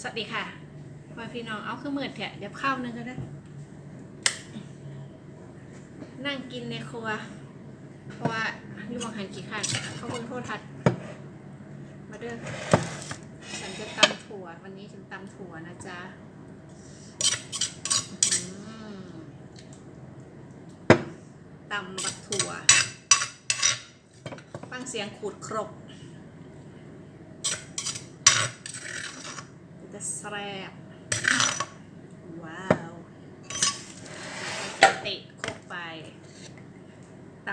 สวัสดีค่ะมาพี่น้องเอาคือมืดแถอะเดี๋ยวข้าวนึงก็ได้นั่งกินในครัว เพราะว่าอยู่บางหันกี่ขั้นเขาเบิ่งโทษทัด มาเด้อฉันจะตำถั่ว วันนี้ฉันตำถั่วนะจ๊ะตำบักถั่ว ฟังเสียงขูดครก จะแซ่บว้าวเตะโคกไปต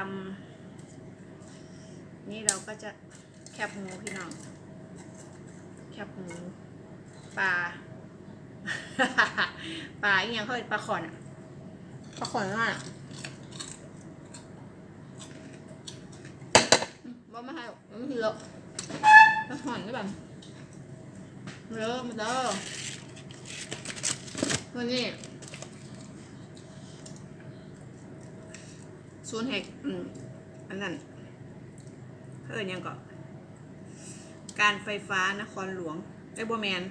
ำนี่เราก็จะแคบหมูพี่น้อง แคบหมูปลาปลาอีกอย่างเขาเป็นปลาขอนอะปลาขอนว่าบ่มาให้อืมเยอะปลาขอนได้แบบ เริ่มเด้อวันนี้ศูนย์แห่งอืมอันนั้นเพิ่นยังก็การไฟฟ้านครหลวงไอ้บัวแมน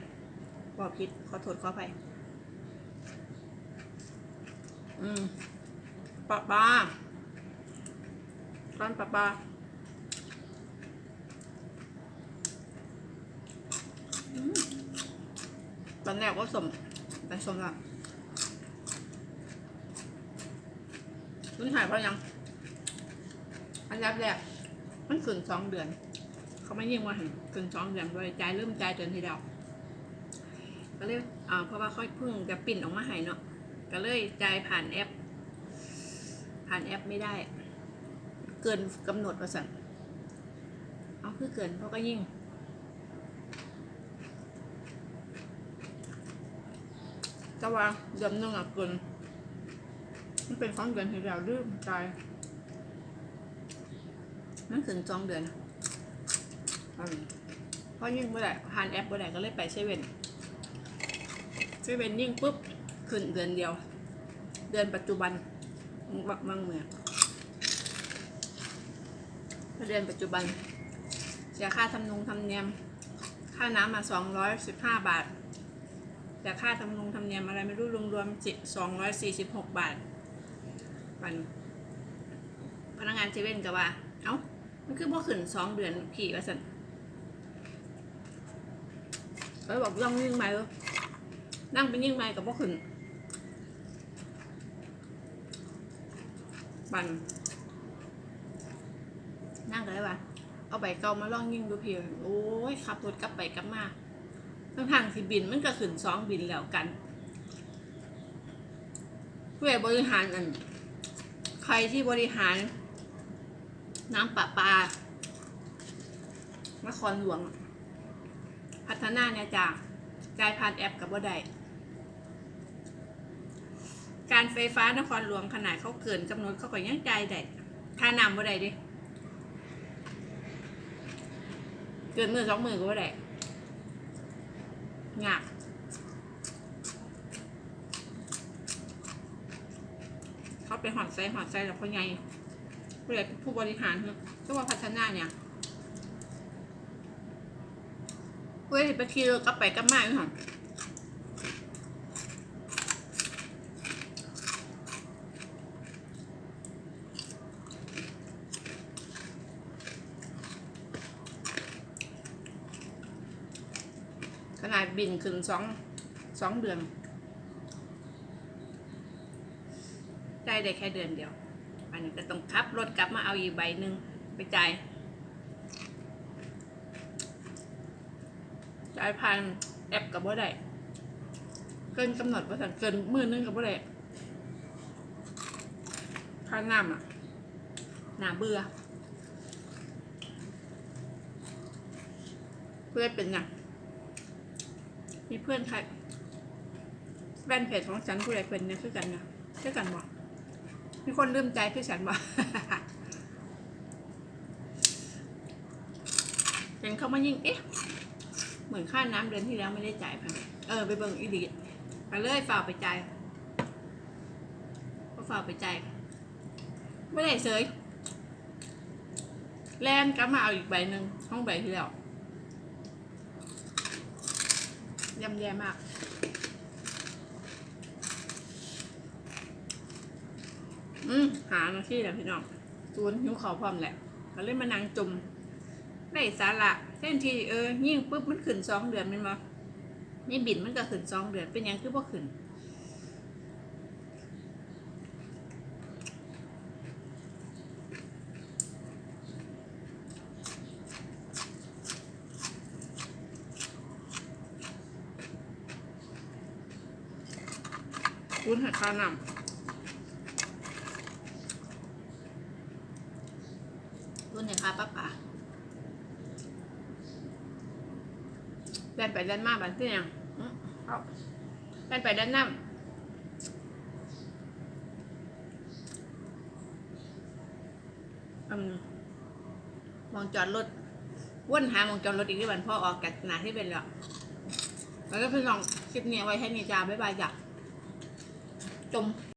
บอกผิดขอโทษขออภัยอืมปะปาร้านปะปา ตอนแรกก็สมแต่สมละคุณถ่ายเพราะยัง อันดับแรกมันขึ้นสองเดือน เขาไม่ยิ่งว่าเห็นขึ้นสองเดือนโดยใจายเริ่มใจายเดือนที่แล้วก็เลยอ่าเพราะว่าค่อยเพิ่งจะปิ่นออกมาให้เนาะก็เลยจ่ายผ่านแอป ผ่านแอปไม่ได้ เกินกำหนดประสันเอาคือเกินเพราะก็ยิ่ง แต่ว่าเดือนหนึงอะเกิน มันเป็นสองเดือนที่เราลืมใจายมันถึงสองเดือนอะอืมเพราะยิ่งเมื่อไหร่ผ่านแอปเมื่อไหร่ก็เลยไปเซเว่นเซเว่นยิ่งปุ๊บขึ้นเดือนเดียว เดือนปัจจุบันบักมังเมืองเดือนปัจจุบัน เสียค่าทำนุงทำเนียม ค่าน้ำมาสองร้อยสิบห้าบาท แต่ค่าทำนงทำเนียมอะไรไม่รู้รวมๆจิสองร้อยสี่สิบหกบาทมันพนักงานเซเว่นก็ว่า เอ้า มันคือบ่ขึ้นสองเดือนพี่ว่าสันเอ้ยบอกลองยิ่งไหมเออนั่งเป็นยิ่งไหมกับบ่ขึ้นบันนั่งก็ได้ว่า เอาใบเก่ามาลองยิ่งดูเพียงโอ้ยขับรถกลับไปกลับมา ทั้งทางสิบินมันก็ขึ้นสองบินแล้วกันผู้ใหญ่บริหารอันใครที่บริหารน้ำประปานครหลวง พัฒนาเนี่ยจ้าจ่ายผ่านแอปกับบ่ได้การไฟฟ้านครหลวงขนาดเขาเกินกำหนดเขาก็ยังจ่ายได้ค่าน้ำบ่ได้เดิเกินมือสองมือก็บ่ได้ งากเขาไปหอดไซหอดไซแล้วเขาไงผู้ใหญ่ผู้บริหารก็ว่าพัฒนาเนี่ยเว้ยไปขี่รถกลับไปกลับมาอยู่หรอ ขนาดบินขึ้นสองสองเดือนได้ได้แค่เดือนเดียว อันนี้ก็ต้องขับรถกลับมาเอาอีกใบหนึ่งไปจ่ายจ่ายผ่านแอปกับว่าได้เกินกำหนดว่าสั่งเกินมือนึงกับว่าได้ค่าน้ำอะหนาเบื่อเพื่อเป็นอย่าง มีเพื่อนใครแฟนเพจของฉันผู้ใดเป็นเนี่ยคือกันนะคือกันบ่มีคนลืมใจคือฉันบ่เห็นเขามายิ่งเอ๊ะเหมือนค่าน้ำเดือนที่แล้วไม่ได้จ่ายพันเออไปเบิ่งอีดีไปเลยฝากไปจ่ายก็ฝากไปจ่ายไม่ได้เสยแลนกลับมาเอาอีกใบหนึ่งห้องใบที่แล้ว ยำแย่มาก อืมหามาที่แหละพี่น้องศูนหิวเขาพร้อมแหละก็เลยมานั่งจุ่มได้สาระเส้นทีเออยิ่งปุ๊บมันขึ้นสองเดือนมันมานี่บินมันก็ขึ้นสองเดือนเป็นยังคือพวกขึ้น คุณหัดข้าวนำรุ่นเห็นอาปักป่าเล่นไปเล่นมาบันที่ยังอื้อเอาเล่นไปเล่นน้ำอืมมองจอดรถวนหามองจอดรถอีกที่วันพ่อออกจากหนาที่เป็นแล้ว แล้วก็พี่น้องคลิปนี้ไว้ให้นี่จ้าบ๊ายบายจ้ะ จม